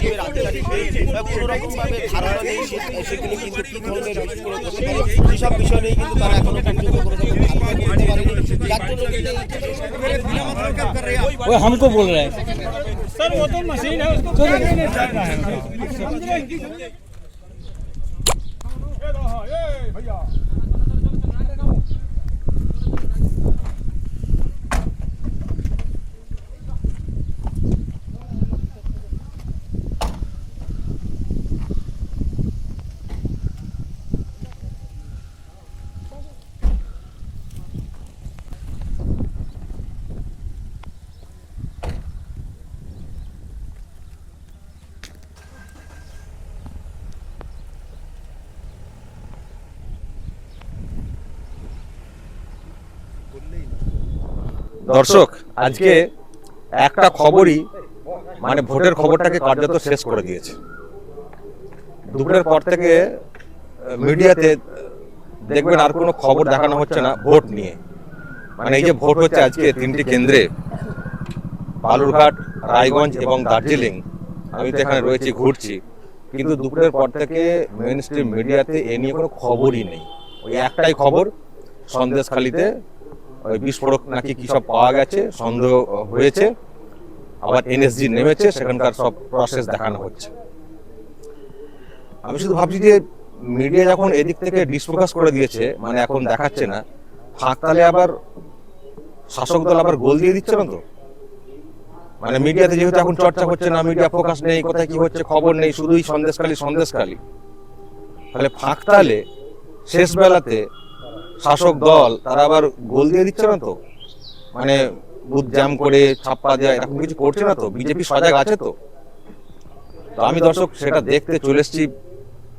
বিজেপির আধিকারিক কোনো রকম ভাবে ধারণা নেই সে- সেগুলো কিন্তু কি ধরনের রিস্ক করে করতে পারে সেসব বিষয় নিয়ে কিন্তু তারা এখনো পর্যন্ত কোনো রকম ধারণা করতে পারেনি যার জন্য কিন্তু এই- वो हमको बोल रहे हैं सर वो तो मशीन है उसको দর্শক আজকে একটা খবরই মানে ভোটের খবরটাকে কার্যত শেষ করে দিয়েছে। দুপুরের পর থেকে মিডিয়াতে দেখবেন আর কোনো খবর দেখানো হচ্ছে না ভোট নিয়ে। মানে এই যে ভোট হচ্ছে আজকে তিনটি কেন্দ্রে বালুরঘাট রায়গঞ্জ এবং দার্জিলিং। আমি তো এখানে রয়েছি ঘুরছি। কিন্তু দুপুরের পর থেকে মেন স্ট্রিম মিডিয়াতে এ নিয়ে কোনো খবরই নেই। ওই একটাই খবর সন্দেশখালিতে ওই বিস্ফোরক নাকি কি সব পাওয়া গেছে, সন্দেহ হয়েছে। আবার এনএসজি নেমেছে, সেখানকার সব প্রসেস দেখানো হচ্ছে। আমি শুধু ভাবছি যে মিডিয়া যখন এদিক থেকে ডিসফোকাস করে দিয়েছে মানে এখন দেখাচ্ছে না, ফাঁক তালে আবার শাসক দল আবার গোল দিয়ে দিচ্ছে না তো মানে মিডিয়াতে যেহেতু এখন চর্চা হচ্ছে না মিডিয়া ফোকাস নেই কোথায় কি হচ্ছে, খবর নেই, শুধুই সন্দেশখালি সন্দেশখালি। তাহলে ফাঁক তালে শেষ বেলাতে শাসক দল, তারা আবার গোল দিয়ে দিচ্ছে না তো? মানে বুথ জ্যাম করে ছাপ্পা দেওয়া এরকম কিছু করছে না তো? বিজেপি সজাগ আছে তো? তো আমি দর্শক সেটা দেখতে চলে এসেছি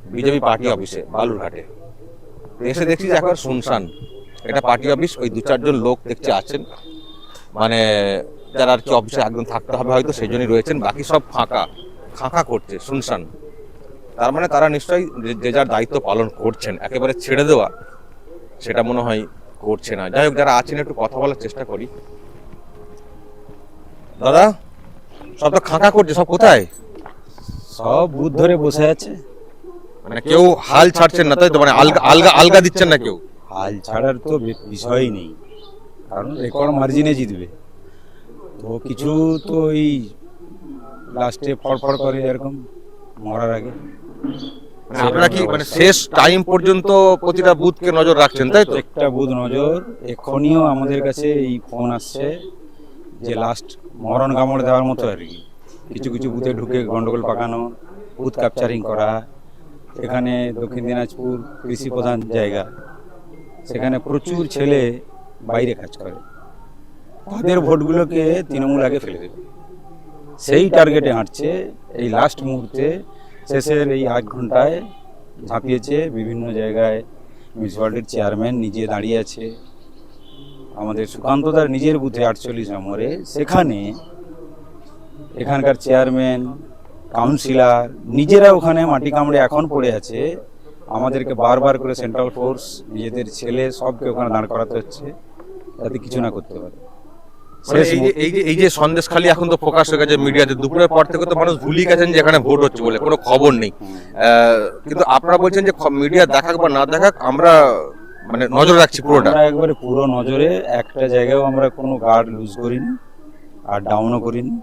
বিজেপি পার্টি অফিসে, বালুরঘাটে। এসে দেখছি যে একবার শুনশান এটা পার্টি অফিস, ওই দু চারজন লোক দেখছি আছেন। মানে যারা আর কি অফিসে একদম থাকতে হবে হয়তো সেই জন্যই রয়েছেন, বাকি সব ফাঁকা ফাঁকা করছে শুনশান। তার মানে তারা নিশ্চয়ই যে- যে যার দায়িত্ব পালন করছেন, একেবারে ছেড়ে দেওয়া। সেটা মনে হয় করছে না। যাই হোক যারা আছেন একটু কথা বলার চেষ্টা করি। দাদা সব তো খাঁকা করছে সব কোথায়? সব বুথ ধরে বসে আছে। মানে কেউ হাল ছাড়ছেন না তাই তো? মানে আলগা আলগা আলগা দিচ্ছেন না কেউ? হাল ছাড়ার তো বিষয়ই নেই। কারণ রেকর্ড মার্জিনে জিতবে। তো কিছু তো এই লাস্টে ফড়ফড় করে এরকম মরার আগে। আপনারা কি মানে শেষ টাইম পর্যন্ত প্রতিটা বুথকে নজর রাখছেন তাই তো? একটা বুধ নজর। এখনিও আমাদের কাছে এই ফোন আসছে যে লাস্ট মরণ কামড় দেওয়ার মতো আর কি। কিছু কিছু বুথে ঢুকে গন্ডগোল পাকানো বুথ ক্যাপচারিং করা। এখানে দক্ষিণ দিনাজপুর কৃষি প্রধান জায়গা। সেখানে প্রচুর ছেলে বাইরে কাজ করে। তাদের ভোটগুলোকে তৃণমূল আগে ফেলে দেবে। সেই টার্গেটে হাঁটছে এই লাস্ট মুহূর্তে শেষের এই আট ঘন্টায় ঝাঁপিয়েছে বিভিন্ন জায়গায় মিউনিসিপ্যালিটির চেয়ারম্যান নিজে দাঁড়িয়ে আছে। আমাদের সুকান্ত সুকান্তদার নিজের বুথে আটচল্লিশ নম্বরে। সেখানে এখানকার চেয়ারম্যান কাউন্সিলার নিজেরা ওখানে মাটি কামড়ে এখন পড়ে আছে। আমাদেরকে বারবার করে সেন্ট্রাল ফোর্স নিজেদের ছেলে সবকে ওখানে দাঁড় করাতে হচ্ছে। যাতে কিছু না করতে পারে। এই যে এই যে সন্দেশ খালি এখন তো ফোকাস হয়ে গেছে মিডিয়াতে দুপুরের পর থেকে তো মানুষ ভুলিয়ে গেছেন যে এখানে ভোট হচ্ছে বলে, কোনো খবর নেই। কিন্তু আপনারা বলছেন যে মিডিয়া দেখাক বা না দেখাক, আমরা মানে নজর রাখছি পুরোটা। একবারে পুরো নজরে, একটা জায়গায়ও আমরা কোনো গার্ড লুজ করিনি আর ডাউনও করিনি।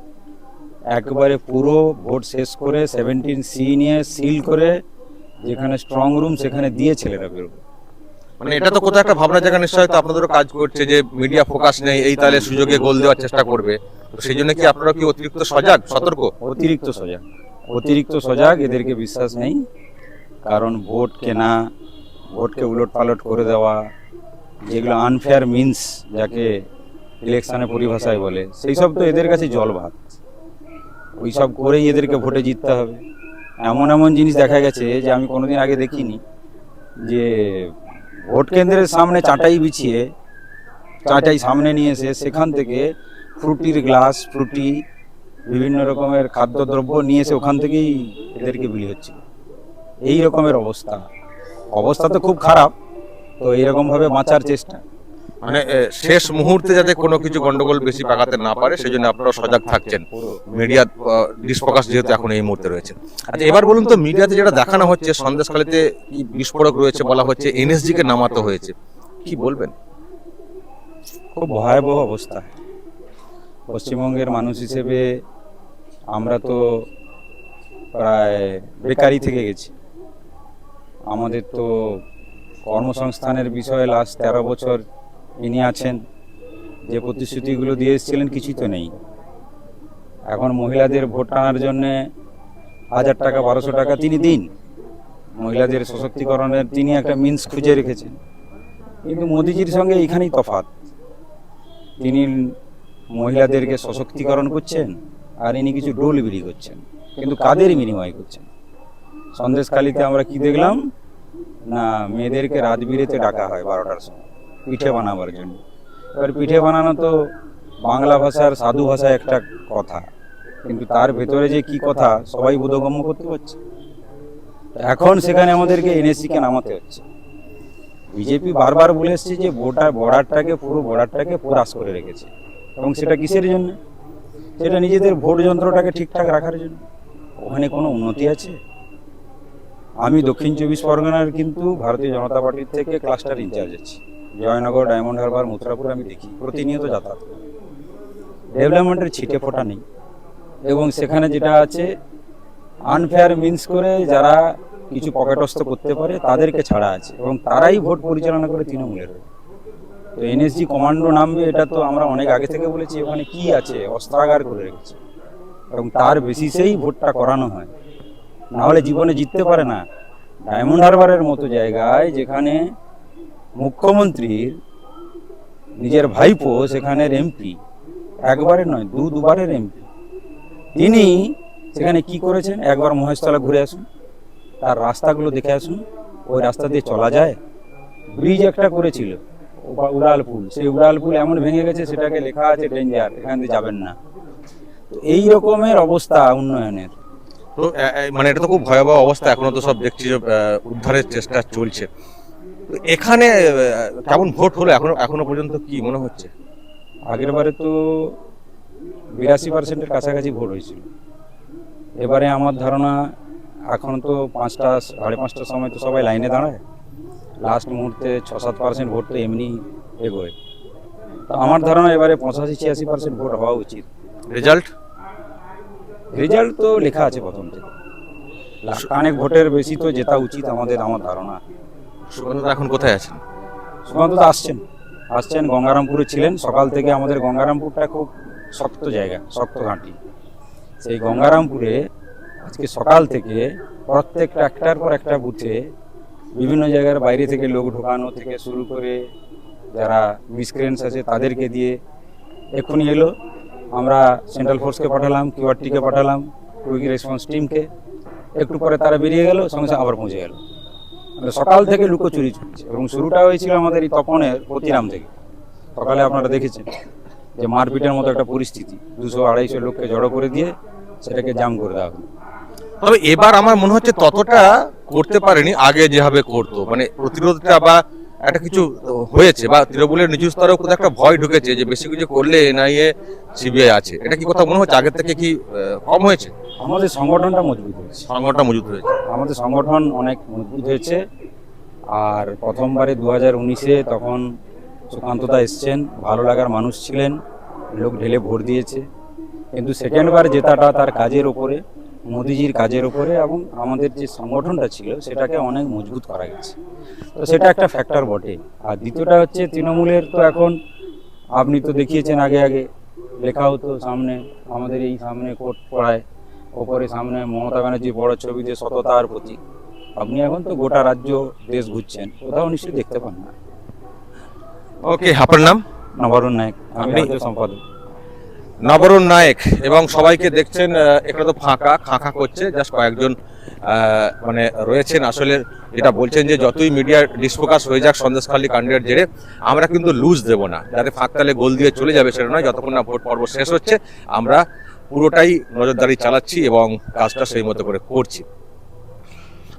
একবারে পুরো ভোট শেষ করে সেভেন্টিন সি নিয়ে সিল করে যেখানে স্ট্রং রুম সেখানে দিয়ে ছেলেরা বেরোবে। মানে এটা তো কোথাও একটা ভাবনা জায়গা, নিশ্চয়ই তো আপনাদেরও কাজ করছে যে মিডিয়া ফোকাস নেই, এই তাহলে সুযোগে গোল দেওয়ার চেষ্টা করবে। তো সেই জন্য কি আপনারা কি অতিরিক্ত সজাগ, সতর্ক? অতিরিক্ত সজাগ। অতিরিক্ত সজাগ, এদেরকে বিশ্বাস নেই। কারণ ভোট কেনা, ভোটকে উলট পালট করে দেওয়া, যেগুলো আনফেয়ার মিন্স যাকে ইলেকশনে পরিভাষায় বলে, সেই সব তো এদের কাছে জল ভাত ওই সব করেই এদেরকে ভোটে জিততে হবে। এমন এমন জিনিস দেখা গেছে যে আমি কোনোদিন আগে দেখিনি, যে ভোট কেন্দ্রের সামনে চাটাই বিছিয়ে, চাটাই সামনে নিয়ে এসে সেখান থেকে ফ্রুটির গ্লাস, ফ্রুটি, বিভিন্ন রকমের খাদ্যদ্রব্য নিয়ে এসে ওখান থেকেই এদেরকে বিলি হচ্ছে এই রকমের অবস্থা। অবস্থা তো খুব খারাপ, তো এইরকমভাবে বাঁচার চেষ্টা। মানে শেষ মুহূর্তে যাতে কোনো কিছু গন্ডগোল বেশি পাকাতে না পারে সেই জন্য আপনারা সজাগ থাকছেন। মিডিয়া ডিসফোকাস যেহেতু এখন এই মুহূর্তে রয়েছে। আচ্ছা এবার বলুন তো, মিডিয়াতে যেটা দেখানো হচ্ছে, সন্দেশখালীতে বিস্ফোরক রয়েছে বলা হচ্ছে এনএসজি কে নামাতে হয়েছে, কি বলবেন? খুব ভয়াবহ অবস্থা। পশ্চিমবঙ্গের মানুষ হিসেবে আমরা তো প্রায় বেকারি থেকে গেছি। আমাদের তো কর্মসংস্থানের বিষয়ে লাস্ট তেরো বছর ইনি আছেন, যে প্রতিশ্রুতিগুলো দিয়ে এসেছিলেন, কিছুই তো নেই। এখন মহিলাদের ভোট টানার জন্যে হাজার টাকা, বারোশো টাকা তিনি দিন। মহিলাদের সশক্তিকরণের তিনি একটা মিন্স খুঁজে রেখেছেন। কিন্তু মোদিজির সঙ্গে এখানেই তফাৎ। তিনি মহিলাদেরকে সশক্তিকরণ করছেন আর ইনি কিছু ডোল বিলি করছেন, কিন্তু কাদের বিনিময় করছেন? সন্দেশখালিতে আমরা কি দেখলাম? না, মেয়েদেরকে রাজবীরেতে ডাকা হয় বারোটার সময়। পিঠে বানাবার জন্য। এবার পিঠে বানানো তো বাংলা ভাষার সাধু ভাষায় একটা কথা, কিন্তু তার ভেতরে যে কি কথা সবাই বোধগম্য করতে পারছে। এখন সেখানে আমাদেরকে এনএসসিকে নামাতে হচ্ছে। বিজেপি বারবার বলে এসছে যে ভোটার বর্ডারটাকে, পুরো বর্ডারটাকে পোরাস করে রেখেছে। এবং সেটা কিসের জন্য? সেটা নিজেদের ভোট যন্ত্রটাকে ঠিকঠাক রাখার জন্য। ওখানে কোনো উন্নতি আছে? আমি দক্ষিণ চব্বিশ পরগনার কিন্তু ভারতীয় জনতা পার্টির থেকে ক্লাস্টার ইনচার্জ আছি। জয়নগর, ডায়মন্ড হারবার, মথুরাপুর আমি দেখি। প্রতিনিয়ত যাতায়াত ডেভেলপমেন্টের ছিটে ফোটা নেই। এবং সেখানে যেটা আছে আনফেয়ার মিন্স করে যারা কিছু পকেটস্থ করতে পারে, তাদেরকে ছাড়া আছে। এবং তারাই ভোট পরিচালনা করে তৃণমূলের। তো এনএসজি কমান্ডো নামবে, এটা তো আমরা অনেক আগে থেকে বলেছি, ওখানে কি আছে, অস্ত্রাগার করে রেখেছে। এবং তার বেসিসেই ভোটটা করানো হয়। না হলে জীবনে জিততে পারে না। ডায়মন্ড হারবারের মতো জায়গায় যেখানে মুখ্যমন্ত্রীর নিজের ভাইপো সেখানের এমপি একবারের নয়, দু দুবারের এমপি তিনি সেখানে কি করেছেন? একবার মহেশতলা ঘুরে আসুন, তার রাস্তাগুলো দেখে আসুন, ওই রাস্তা দিয়ে চলা যায়। ব্রিজ একটা করেছিল উড়া- উড়াল পুল, সেই উড়াল পুল এমন ভেঙে গেছে, সেটাকে লেখা আছে ডেঞ্জার, এখান দিয়ে যাবেন না। তো এই রকমের অবস্থা উন্নয়নের। তো মানে এটা তো খুব ভয়াবহ অবস্থা, এখনও তো সব দেখছি উদ্ধারের চেষ্টা চলছে। এখানে কেমন ভোট হলো? এখনও এখনও পর্যন্ত কি মনে হচ্ছে? আগের বারে তো বিরাশি পার্সেন্টের কাছাকাছি ভোট হয়েছিল। এবারে আমার ধারণা এখন তো পাঁচটা সাড়ে পাঁচটার সময় তো সবাই লাইনে দাঁড়ায়। লাস্ট মুহূর্তে ছ সাত পার্সেন্ট ভোট তো এমনি এগোয়। তো আমার ধারণা এবারে পঁচাশি ছিয়াশি পার্সেন্ট ভোট হওয়া উচিত। রেজাল্ট? রেজাল্ট তো লেখা আছে প্রথম থেকে। লাখানেক ভোটের বেশি তো জেতা উচিত আমাদের আমার ধারণা। সুগন্ধ এখন কোথায় আছেন? তো আসছেন। আসছেন, গঙ্গারামপুরে ছিলেন। সকাল থেকে আমাদের গঙ্গারামপুরটা খুব শক্ত জায়গা, শক্ত ঘাঁটি। সেই গঙ্গারামপুরে আজকে সকাল থেকে প্রত্যেকটা একটার পর একটা বুথে বিভিন্ন জায়গার বাইরে থেকে লোক ঢোকানো থেকে শুরু করে যারা মিসক্রেন্স আছে তাদেরকে দিয়ে এক্ষুনি এলো। আমরা সেন্ট্রাল ফোর্সকে পাঠালাম, কিউআরটিকে পাঠালাম কুইক রেসপন্স টিমকে। একটু পরে তারা বেরিয়ে গেল, সঙ্গে সঙ্গে আবার পৌঁছে গেল। সকাল থেকে লুকোচুরি চলছে। এবং শুরুটা হয়েছিল আমাদের এই তপনের প্রতিরাম থেকে। সকালে আপনারা দেখেছেন যে মারপিটের মতো একটা পরিস্থিতি। দুশো আড়াইশো লোককে জড়ো করে দিয়ে সেটাকে জাম করে দেওয়া হলো। তবে এবার আমার মনে হচ্ছে ততটা করতে পারেনি, আগে যেভাবে করতো। মানে প্রতিরোধটা বা একটা কিছু হয়েছে বা তৃণমূলের নিচু স্তরেও কোথাও একটা ভয় ঢুকেছে যে বেশি কিছু করলে এনআইএ, সিবিআই আছে। এটা কি কথা মনে হচ্ছে? আগের থেকে কি কম হয়েছে? আমাদের সংগঠনটা মজবুত হয়েছে। সংগঠনটা মজুত হয়েছে। আমাদের সংগঠন অনেক মজবুত হয়েছে। আর প্রথমবারে দু হাজার উনিশে তখন সুকান্তদা এসছেন ভালো লাগার মানুষ ছিলেন লোক ঢেলে ভোট দিয়েছে। কিন্তু সেকেন্ডবার জেতাটা তার কাজের ওপরে মোদিজির কাজের ওপরে এবং আমাদের যে সংগঠনটা ছিল সেটাকে অনেক মজবুত করা গেছে। তো সেটা একটা ফ্যাক্টর বটে। আর দ্বিতীয়টা হচ্ছে তৃণমূলের তো এখন আপনি তো দেখিয়েছেন আগে আগে লেখা হতো সামনে আমাদের এই সামনে কোর্ট পড়ায়। ওপরে সামনে মমতা ব্যানার্জি বড় ছবিতে সততার প্রতীক। আপনি এখন তো গোটা রাজ্য দেশ ঘুরছেন কোথাও নিশ্চয়ই দেখতে পান না। ওকে আপনার নাম? নবারুণ নায়ক আমি রাজ্য সম্পাদক। নবরুণ নায়ক এবং সবাইকে দেখছেন এটা তো ফাঁকা খাঁকা করছে জাস্ট কয়েকজন মানে রয়েছেন আসলে যেটা বলছেন যে যতই মিডিয়া ডিসফোকাস হয়ে যাক সন্দেশখালী কাণ্ডের জেরে আমরা কিন্তু লুজ দেব না। যাতে ফাঁকতালে গোল দিয়ে চলে যাবে সেটা নয় যতক্ষণ না ভোট পর্ব শেষ হচ্ছে আমরা পুরোটাই নজরদারি চালাচ্ছি এবং কাজটা সেই মতো করে করছি।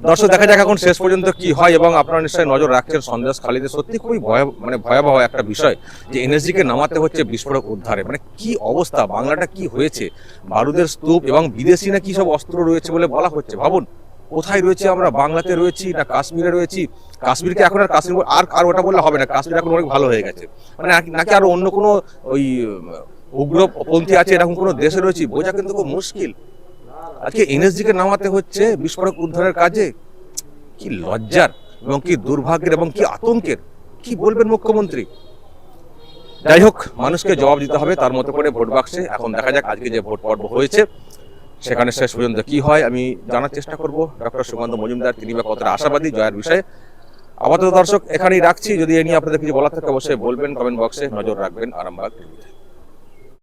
দর্শক, দেখা যাক এখন শেষ পর্যন্ত কি হয় এবং আপনারা নিশ্চয়ই নজর রাখছেন, সন্দেশ খালিতে সত্যি খুবই ভয় মানে ভয়াবহ একটা বিষয় যে এনএসজিকে নামাতে হচ্ছে বিস্ফোরক উদ্ধারে। মানে কি অবস্থা? বাংলাটা কি হয়েছে? বারুদের স্তূপ এবং বিদেশি না কি সব অস্ত্র রয়েছে বলে বলা হচ্ছে? ভাবুন, কোথায় রয়েছে আমরা? বাংলাতে রয়েছি না কাশ্মীরে রয়েছি? কাশ্মীরকে এখন আর কাশ্মীর আর আর ওটা বললে হবে না। কাশ্মীর এখন অনেক ভালো হয়ে গেছে। মানে নাকি- আরও অন্য কোনো ওই উগ্রপন্থী আছে, এরকম কোনো দেশে রয়েছে, বোঝা কিন্তু খুব মুশকিল। আজকে এনএসজিকে নামাতে হচ্ছে বিস্ফোরক উদ্ধারের কাজে। কি লজ্জার এবং কি দুর্ভাগ্যের এবং কি আতঙ্কের। কি বলবেন মুখ্যমন্ত্রী? যাই হোক, মানুষকে জবাব দিতে হবে, তার মতো করে ভোট বাক্সে। এখন দেখা যাক আজকে যে ভোট পর্ব হয়েছে, সেখানে শেষ পর্যন্ত কি হয়, আমি জানার চেষ্টা করব। ডক্টর সুগন্ধ মজুমদার, তিনি বা কতটা আশাবাদী জয়ের বিষয়ে। আপাতত দর্শক, এখানেই রাখছি। যদি এ নিয়ে আপনাদের কিছু বলার থাকে, অবশ্যই বলবেন কমেন্ট বক্সে নজর রাখবেন, আরামবাগ টিভিতে